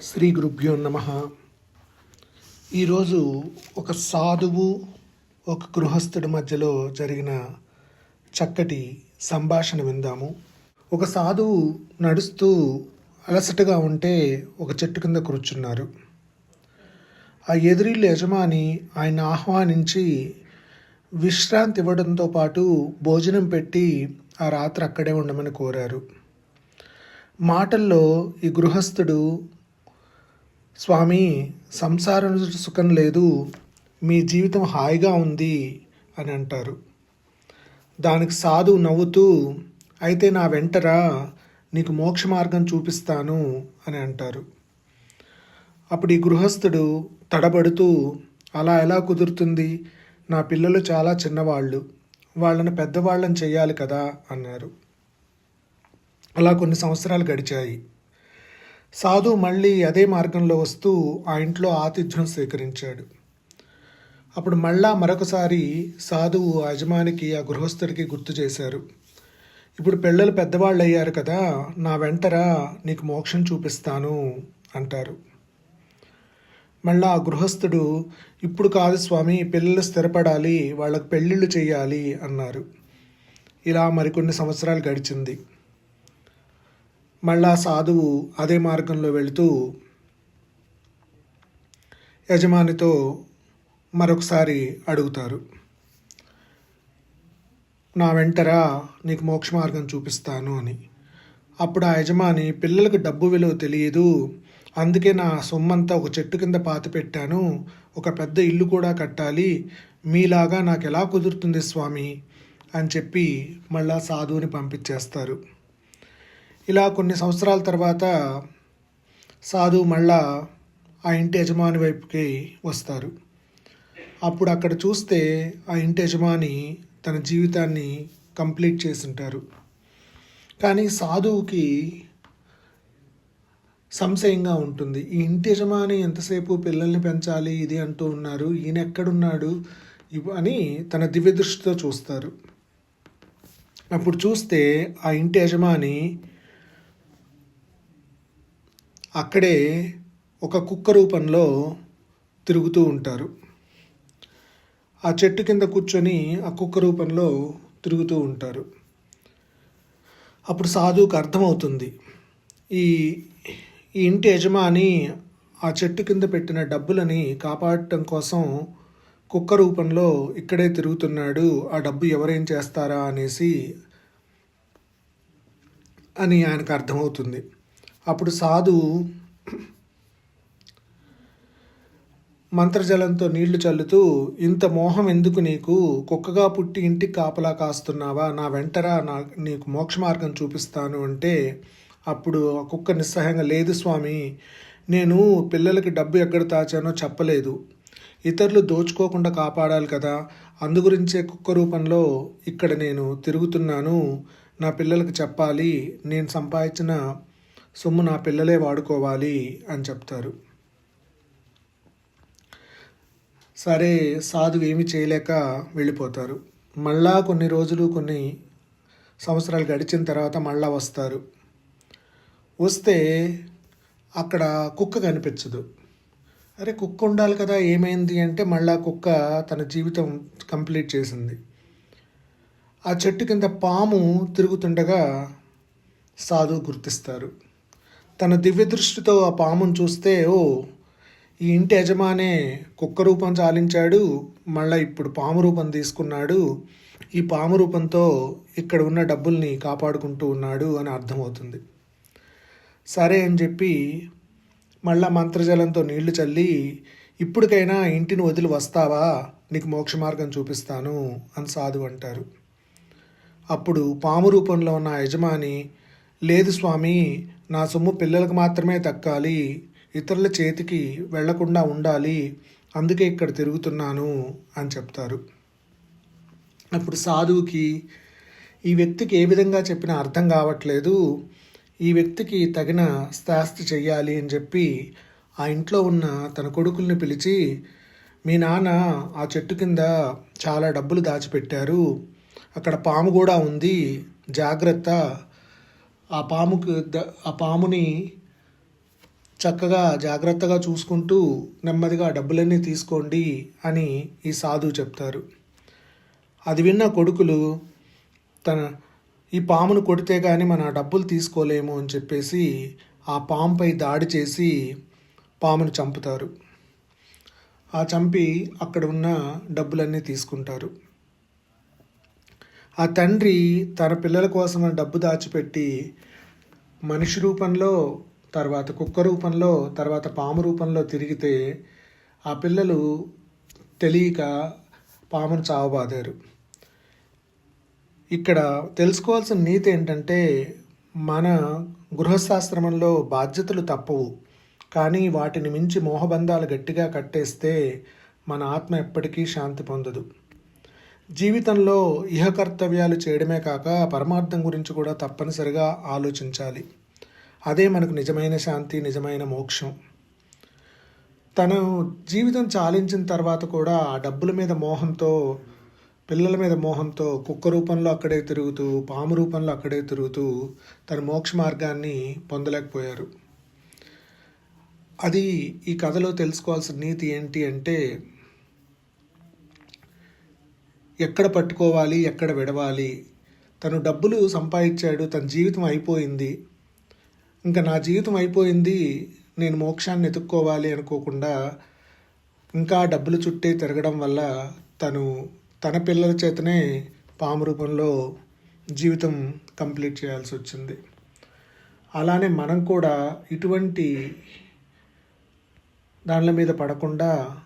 శ్రీ గురుభ్యో నమ. ఈరోజు ఒక సాధువు ఒక గృహస్థుడి మధ్యలో జరిగిన చక్కటి సంభాషణ విందాము. ఒక సాధువు నడుస్తూ అలసటగా ఉంటే ఒక చెట్టు కింద కూర్చున్నారు. ఆ ఎదురిల్లు యజమాని ఆయన ఆహ్వానించి విశ్రాంతి ఇవ్వడంతో పాటు భోజనం పెట్టి ఆ రాత్రి అక్కడే ఉండమని కోరారు. మాటల్లో ఈ గృహస్థుడు స్వామి సంసారం సుఖం లేదు మీ జీవితం హాయిగా ఉంది అని అంటారు. దానికి సాధు నవ్వుతూ అయితే నా వెంటరా నీకు మోక్ష మార్గం చూపిస్తాను అని అంటారు. అప్పుడు ఈ గృహస్థుడు తడబడుతూ అలా ఎలా కుదురుతుంది? నా పిల్లలు చాలా చిన్నవాళ్ళు వాళ్ళని పెద్దవాళ్ళని చేయాలి కదా అన్నారు. అలా కొన్ని సంవత్సరాలు గడిచాయి. సాధు మళ్ళీ అదే మార్గంలో వస్తూ ఆ ఇంట్లో ఆతిథ్యం స్వీకరించాడు. అప్పుడు మళ్ళా మరొకసారి సాధువు ఆ యజమానికి ఆ గృహస్థుడికి గుర్తు చేశారు. ఇప్పుడు పిల్లలు పెద్దవాళ్ళు అయ్యారు కదా నా వెంటరా నీకు మోక్షం చూపిస్తాను అంటారు. మళ్ళా ఆ గృహస్థుడు ఇప్పుడు కాదు స్వామి పిల్లలు స్థిరపడాలి వాళ్ళకు పెళ్ళిళ్ళు చేయాలి అన్నారు. ఇలా మరికొన్ని సంవత్సరాలు గడిచింది. మళ్ళా సాధువు అదే మార్గంలో వెళుతూ యజమానితో మరొకసారి అడుగుతారు. నా వెంటరా నీకు మోక్ష మార్గం చూపిస్తాను అని. అప్పుడు ఆ యజమాని పిల్లలకు డబ్బు విలువ తెలియదు. అందుకే నా సొమ్మంతా ఒక చెట్టు కింద పాతి పెట్టాను. ఒక పెద్ద ఇల్లు కూడా కట్టాలి. మీలాగా నాకు ఎలా కుదురుతుంది స్వామి? అని చెప్పి మళ్ళా సాధువుని పంపించేస్తారు. ఇలా కొన్ని సంవత్సరాల తర్వాత సాధు మళ్ళా ఆ ఇంటి యజమాని వైపుకి వస్తారు. అప్పుడు అక్కడ చూస్తే ఆ ఇంటి యజమాని తన జీవితాన్ని కంప్లీట్ చేసింటారు. కానీ సాధువుకి సంశయంగా ఉంటుంది. ఈ ఇంటి యజమాని ఎంతసేపు పిల్లల్ని పెంచాలి ఇది అంటూ ఉన్నారు ఈయన ఎక్కడున్నాడు అని తన దివ్య దృష్టితో చూస్తారు. అప్పుడు చూస్తే ఆ ఇంటి యజమాని అక్కడే ఒక కుక్క రూపంలో తిరుగుతూ ఉంటారు. ఆ చెట్టు కింద కూర్చొని ఆ కుక్క రూపంలో తిరుగుతూ ఉంటారు. అప్పుడు సాధువుకు అర్థమవుతుంది ఈ ఈ ఇంటి యజమాని ఆ చెట్టు కింద పెట్టిన డబ్బులని కాపాడటం కోసం కుక్క రూపంలో ఇక్కడే తిరుగుతున్నాడు ఆ డబ్బు ఎవరేం చేస్తారా అనేసి అని ఆయనకు అర్థమవుతుంది. అప్పుడు సాధు మంత్రజలంతో నీళ్ళు చల్లుతూ ఇంత మోహం ఎందుకు నీకు? కుక్కగా పుట్టి ఇంటికి కాపలా కాస్తున్నావా? నా వెంటరా నా నీకు మోక్ష మార్గం చూపిస్తాను అంటే అప్పుడు ఆ కుక్క నిస్సహాయంగా లేదు స్వామి నేను పిల్లలకి డబ్బు ఎక్కడ దాచానో చెప్పలేదు. ఇతరులు దోచుకోకుండా కాపాడాలి కదా. అందుగురించే కుక్క రూపంలో ఇక్కడ నేను తిరుగుతున్నాను. నా పిల్లలకు చెప్పాలి. నేను సంపాదించిన సొమ్ము నా పిల్లలే వాడుకోవాలి అని చెప్తారు. సరే సాధువు ఏమి చేయలేక వెళ్ళిపోతారు. మళ్ళా కొన్ని రోజులు కొన్ని సంవత్సరాలు గడిచిన తర్వాత మళ్ళా వస్తారు. వస్తే అక్కడ కుక్క కనిపించదు. అరే కుక్క ఉండాలి కదా ఏమైంది అంటే మళ్ళా కుక్క తన జీవితం కంప్లీట్ చేసింది. ఆ చెట్టు కింద పాము తిరుగుతుండగా సాధువు గుర్తిస్తారు. తన దివ్య దృష్టితో ఆ పామును చూస్తే ఓ ఈ ఇంటి యజమానే కుక్క రూపం చాలించాడు మళ్ళీ ఇప్పుడు పాము రూపం తీసుకున్నాడు ఈ పాము రూపంతో ఇక్కడ ఉన్న డబ్బుల్ని కాపాడుకుంటూ ఉన్నాడు అని అర్థమవుతుంది. సరే అని చెప్పి మళ్ళా మంత్రజలంతో నీళ్ళు చల్లి ఇప్పటికైనా ఇంటిని వదిలి వస్తావా? నీకు మోక్ష మార్గం చూపిస్తాను అని సాధు అంటారు. అప్పుడు పాము రూపంలో ఉన్న యజమాని లేదు స్వామి నా సొమ్ము పిల్లలకు మాత్రమే దక్కాలి ఇతరుల చేతికి వెళ్ళకుండా ఉండాలి అందుకే ఇక్కడ తిరుగుతున్నాను అని చెప్తారు. అప్పుడు సాధువుకి ఈ వ్యక్తికి ఏ విధంగా చెప్పినా అర్థం కావట్లేదు. ఈ వ్యక్తికి తగిన శాస్తి చెయ్యాలి అని చెప్పి ఆ ఇంట్లో ఉన్న తన కొడుకుల్ని పిలిచి మీ నాన్న ఆ చెట్టు కింద చాలా డబ్బులు దాచిపెట్టారు. అక్కడ పాము కూడా ఉంది. జాగ్రత్త. ఆ పాముకు ద ఆ పాముని చక్కగా జాగ్రత్తగా చూసుకుంటూ నెమ్మదిగా డబ్బులన్నీ తీసుకోండి అని ఈ సాధువు చెప్తారు. అది విన్న కొడుకులు తన ఈ పామును కొడితే కానీ మన డబ్బులు తీసుకోలేము అని చెప్పేసి ఆ పాముపై దాడి చేసి పామును చంపుతారు. ఆ చంపి అక్కడ ఉన్న డబ్బులన్నీ తీసుకుంటారు. ఆ తండ్రి తన పిల్లల కోసం డబ్బు దాచిపెట్టి మనిషి రూపంలో తర్వాత కుక్క రూపంలో తర్వాత పాము రూపంలో తిరిగితే ఆ పిల్లలు తెలియక పామును చావబాదారు. ఇక్కడ తెలుసుకోవాల్సిన నీతి ఏంటంటే మన గృహశాస్త్రమంలో బాధ్యతలు తప్పవు. కానీ వాటిని మించి మోహబంధాలు గట్టిగా కట్టేస్తే మన ఆత్మ ఎప్పటికీ శాంతి పొందదు. జీవితంలో ఇహ కర్తవ్యాలు చేయడమే కాక పరమార్థం గురించి కూడా తప్పనిసరిగా ఆలోచించాలి. అదే మనకు నిజమైన శాంతి నిజమైన మోక్షం. తను జీవితం చాలించిన తర్వాత కూడా ఆ డబ్బుల మీద మోహంతో పిల్లల మీద మోహంతో కుక్క రూపంలో అక్కడే తిరుగుతూ పాము రూపంలో అక్కడే తిరుగుతూ తన మోక్ష మార్గాన్ని పొందలేకపోయారు. అది ఈ కథలో తెలుసుకోవాల్సిన నీతి ఏంటి అంటే ఎక్కడ పట్టుకోవాలి ఎక్కడ విడవాలి. తను డబ్బులు సంపాదించాడు తన జీవితం అయిపోయింది. ఇంకా నా జీవితం అయిపోయింది నేను మోక్షాన్ని ఎతుక్కోవాలి అనుకోకుండా ఇంకా డబ్బులు చుట్టే తిరగడం వల్ల తను తన పిల్లల చేతనే పాము రూపంలో జీవితం కంప్లీట్ చేయాల్సి వచ్చింది. అలానే మనం కూడా ఇటువంటి దానిల మీద పడకుండా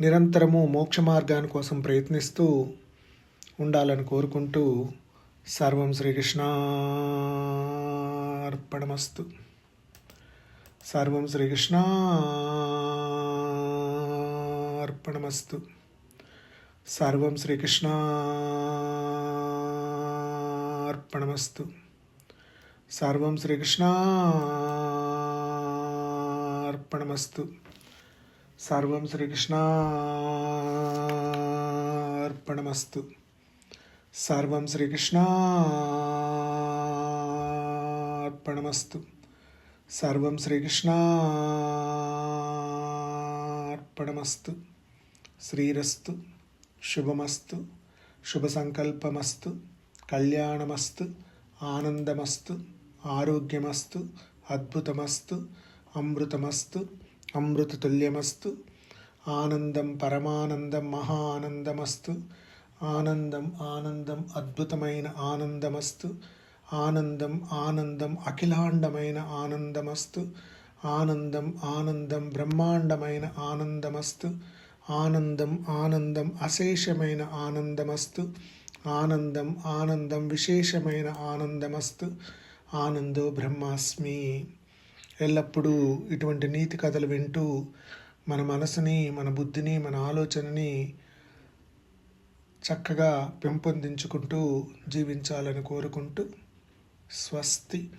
నిరంతరము మోక్ష మార్గాని కోసం ప్రయత్నిస్తూ ఉండాలని కోరుకుంటూ సర్వం శ్రీకృష్ణార్పణమస్తు. సర్వం శ్రీకృష్ణార్పణమస్తు. సర్వం శ్రీకృష్ణార్పణమస్తు. సర్వం శ్రీకృష్ణార్పణమస్తు. సర్వం శ్రీకృష్ణార్పణమస్తు. సర్వం శ్రీకృష్ణార్పణమస్తు. సర్వం శ్రీకృష్ణార్పణమస్తు. శ్రీరస్తు శుభమస్తు. శుభ సంకల్పమస్తు కళ్యాణమస్తు. ఆనందమస్తు. ఆరోగ్యమస్తు. అద్భుతమస్తు. అమృతమస్తు. అమృతతుల్యమస్తు. ఆనందం పరమానందం మహానందమస్తు. ఆనందం ఆనందం అద్భుతమైన ఆనందమస్తు. ఆనందం ఆనందం అఖిలాండమైన ఆనందమస్తు. ఆనందం ఆనందం బ్రహ్మాండమైన ఆనందమస్తు. ఆనందం ఆనందం అశేషమైన ఆనందమస్తు. ఆనందం ఆనందం విశేషమైన ఆనందమస్తు. ఆనందో బ్రహ్మాస్మి. ఎల్లప్పుడూ ఇటువంటి నీతి కథలు వింటూ మన మనసుని మన బుద్ధిని మన ఆలోచనని చక్కగా పెంపొందించుకుంటూ జీవించాలని కోరుకుంటూ స్వస్తి.